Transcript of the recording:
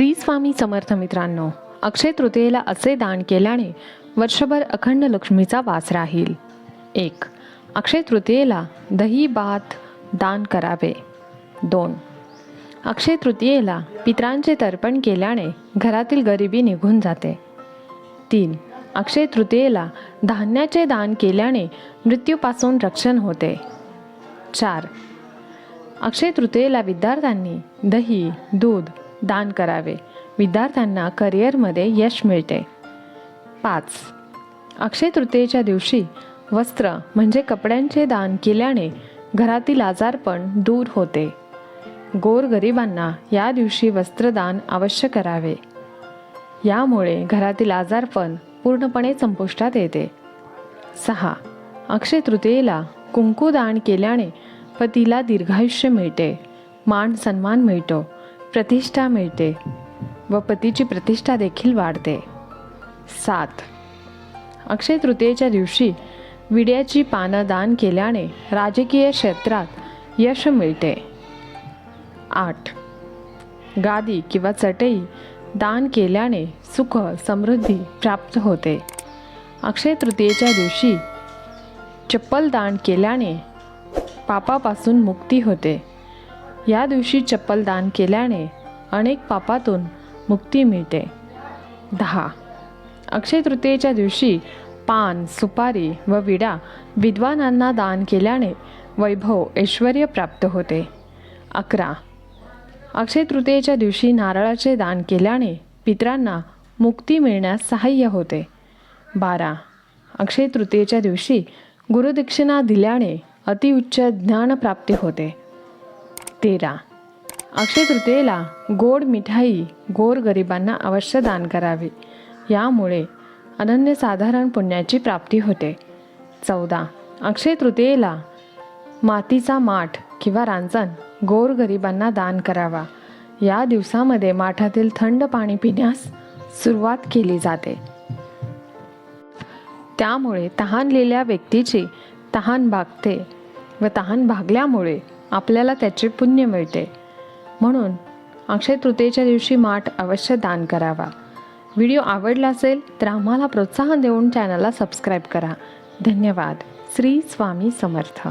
श्री स्वामी समर्थ मित्रांनो अक्षय तृतीयेला असे दान केल्याने वर्षभर अखंड लक्ष्मीचा वास राहील. एक अक्षय तृतीयेला दही भात दान करावे. दोन अक्षय तृतीयेला पित्रांचे तर्पण केल्याने घरातील गरिबी निघून जाते. तीन अक्षय तृतीयेला धान्याचे दान केल्याने मृत्यूपासून रक्षण होते. चार अक्षय तृतीयेला विद्यार्थ्यांनी दही दूध दान करावे. विद्यार्थ्यांना करिअरमध्ये यश मिळते. पाच. अक्षय तृतीयेच्या दिवशी वस्त्र म्हणजे कपड्यांचे दान केल्याने घरातील आजारपण दूर होते. गोरगरिबांना या दिवशी वस्त्रदान अवश्य करावे. यामुळे घरातील आजारपण पूर्णपणे संपुष्टात येते. सहा. अक्षय तृतीयेला कुंकुदान केल्याने पतीला दीर्घायुष्य मिळते. मान सन्मान मिळतो. प्रतिष्ठा मिळते व पतीची प्रतिष्ठा देखील वाढते. सात. अक्षय तृतीयेच्या दिवशी विड्याची पानं दान केल्याने राजकीय क्षेत्रात यश मिळते. आठ. गादी किंवा चटई दान केल्याने सुख समृद्धी प्राप्त होते. अक्षय तृतीयेच्या दिवशी चप्पल दान केल्याने पापापासून मुक्ती होते. या दिवशी चप्पल दान केल्याने अनेक पापातून मुक्ती मिळते. दहा. अक्षय तृतीयेच्या दिवशी पान सुपारी व विडा विद्वानांना दान केल्याने वैभव ऐश्वर प्राप्त होते. अकरा. अक्षय तृतीयेच्या दिवशी नारळाचे दान केल्याने पित्रांना मुक्ती मिळण्यास सहाय्य होते. बारा. अक्षय तृतीयेच्या दिवशी गुरुदक्षिणा दिल्याने अतिउच्च ज्ञानप्राप्ती होते. तेरा अक्षय तृतीयेला गोड मिठाई गोर गरिबांना अवश्य दान करावे. यामुळे अनन्यसाधारण पुण्याची प्राप्ती होते. चौदा. अक्षय तृतीयेला मातीचा माठ किंवा रांजण गोर गरिबांना दान करावा. या दिवसामध्ये माठातील थंड पाणी पिण्यास सुरुवात केली जाते. त्यामुळे तहानलेल्या व्यक्तीची तहान भागते व तहान भागल्यामुळे आपल्याला त्याचे पुण्य मिळते. म्हणून अक्षय तृतीयेच्या दिवशी माठ अवश्य दान करावा. व्हिडिओ आवडला असेल तर आम्हाला प्रोत्साहन देऊन चॅनलला सबस्क्राईब करा. धन्यवाद. श्री स्वामी समर्थ.